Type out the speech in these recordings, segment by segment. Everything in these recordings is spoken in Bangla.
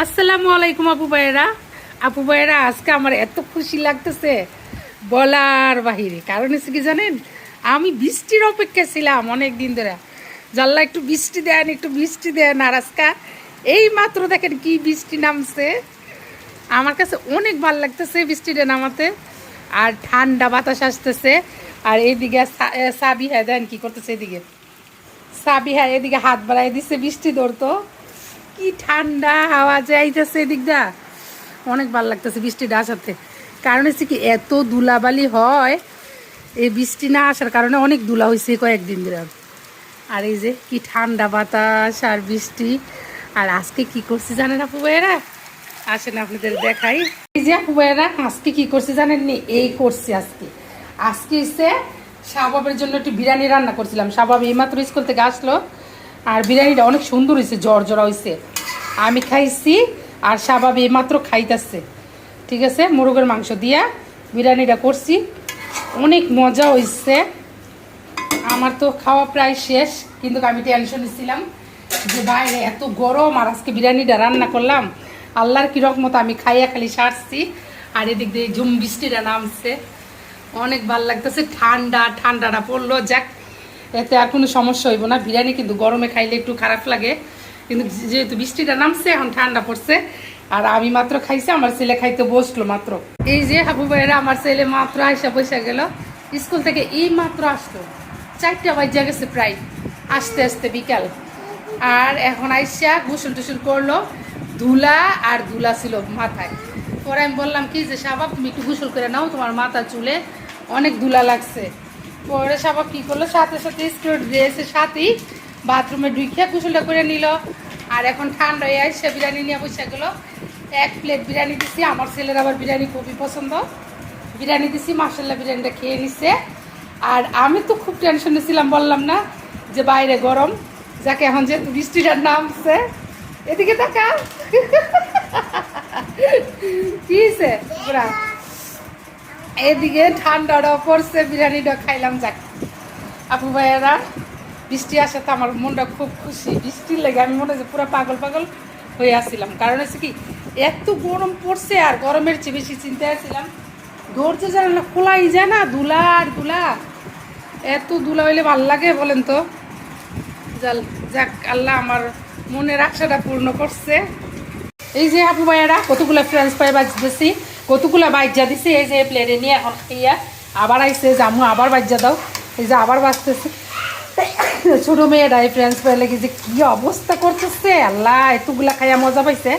আসসালামু আলাইকুম আপু ভাইয়েরা। আপু ভাইয়েরা আজকে আমার এত খুশি লাগতেছে বলার বাহিরে। কারণ হচ্ছে কি জানেন আমি বৃষ্টির অপেক্ষা ছিলাম অনেক দিন ধরে। জানলা একটু বৃষ্টি দেন একটু বৃষ্টি দেন আর আজকে এই মাত্র দেখেন কি বৃষ্টি নামছে। আমার কাছে অনেক ভালো লাগতেছে বৃষ্টিটা নামাতে আর ঠান্ডা বাতাস আসতেছে। আর এইদিকে সা- এ, সাবি হ্যাঁ দেন কি করতেছে এদিকে। সাবি হ্যাঁ এদিকে হাত বাড়াই দিচ্ছে বৃষ্টি ধরতো। কি ঠান্ডা হাওয়া যাইতেছে এদিক দা। অনেক ভালো লাগতেছে বৃষ্টিটা আসাতে। কারণ হচ্ছে কি, এত ধুলাবালি হয়, এই বৃষ্টি না আসার কারণে অনেক ধুলা হয়েছে কয়েকদিন ধরে। আর এই যে কি ঠান্ডা বাতাস আর বৃষ্টি। আর আজকে কি করছি জানেন আপু ভাইয়েরা? আসেন আপনাদের দেখাই। এই যে আপু ভাইয়েরা, আজকে কি করছি জানেন নি? এই করছি আজকে। আজকে এসে শাহবাবের জন্য একটু বিরিয়ানি রান্না করছিলাম। শাহবাব এইমাত্র স্কুল থেকে আসলো। আর বিরিয়ানিটা অনেক সুন্দর হয়েছে জ্বর জড়া হয়েছে আমি খাইছি আর শাহবাব এইমাত্র খাইতেছে। ঠিক আছে? মুরগের মাংস দিয়া বিরিয়ানিটা করছি। অনেক মজা হয়েছে আমার তো খাওয়া প্রায় শেষ, কিন্তু আমি টেনশন ছিলাম যে বাইরে এত গরম আর আজকে বিরিয়ানিটা রান্না করলাম। আল্লাহর কি রকমত আমি খাইয়া খালি সারছি। আর এদিক দিয়ে ঝুম বৃষ্টিটা নামছে। অনেক ভালো লাগতেছে। ঠান্ডা, ঠান্ডাটা পড়ল। যাক, এতে আর কোনো সমস্যা হইব না। বিরিয়ানি কিন্তু গরমে খাইলে একটু খারাপ লাগে। কিন্তু যেহেতু বৃষ্টিটা নামছে, এখন ঠান্ডা পড়ছে। আর আমি মাত্র খাইছি, আমার ছেলে খাইতে বসল মাত্র। এই যে হাবু ভাইয়েরা, আমার ছেলে মাত্র আইসা বসে গেল। স্কুল থেকে এই মাত্র আসলো। চারটা বাজে গেছে প্রায়, আসতে আসতে বিকাল। আর এখন আইসা গুসল টুসল করল, ধুলা আর ধুলা ছিল মাথায়। পরে আমি বললাম, কি যে সাবাব তুমি একটু গোসল করে নাও, তোমার মাথা চুলে অনেক ধুলা লাগছে। পরে সাবাব কি করল, সাথে সাথে স্কুল ড্রেসের সাথেই বাথরুমে ঢুকিয়ে গোসলটা করে নিল। আর এখন ঠান্ডা হয়ে আসছে, বিরিয়ানি নিয়ে বসে গেলো। এক প্লেট বিরিয়ানি দিছি, আমার ছেলের আবার বিরিয়ানি খুবই পছন্দ। বিরিয়ানি দিছি মাসাল্লাহ বিরিয়ানিটা খেয়ে নিছে। আর আমি তো খুব টেনশনে ছিলাম, বললাম না যে বাইরে গরম। যাকে এখন যেহেতু বৃষ্টিটার নামছে এদিকে দেখা কি হয়েছে পুরা। এদিকে ঠান্ডাটা পড়ছে বিরিয়ানিটা খাইলাম, যাক। আপু ভাইয়েরা বৃষ্টি আসাতে আমার মনটা খুব খুশি। বৃষ্টির লেগে আমি মনে হচ্ছে পুরো পাগল পাগল হয়ে আসছিলাম। কারণ হচ্ছে কি, এত গরম পড়ছে আর গরমের চেয়ে বেশি চিন্তায় ছিলাম ধরছে জানে না, খোলাই যায় না দুলা আর দুলা এত দুলা হইলে ভালো লাগে বলেন তো? যাক, আল্লাহ আমার মনের আশাটা পূর্ণ করছে। এই যে আপু ভাইয়ারা কতগুলো ফ্রেঞ্চ ফ্রাই বাজতেছি, কতগুলো বাজ্যা দিছে, এই যে প্লেটে নিয়ে এখন খাইয়া আবার আইসে জামু আবার বাজ্যা দাও। এই যে আবার বাজতেছে। ছোটো মেয়েরা এই ফ্রেঞ্চ ফ্রাই লেগে যে কী অবস্থা করতেছে? আল্লাহ, এতগুলা খাইয়া মজা পাইছে।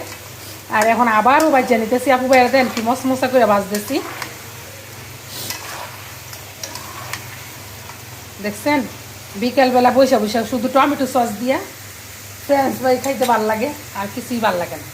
আর এখন আবারও বাজ্যা নিতেছি। আপু বাইরে দেন কি মশ মশা করে বাজতেছি। দেখছেন? বিকালবেলা বৈশা বৈশা শুধু টমেটো সস দিয়া ফ্রেঞ্চ ফ্রাই খাইতে ভালো লাগে, আর কিছুই ভালো লাগে না।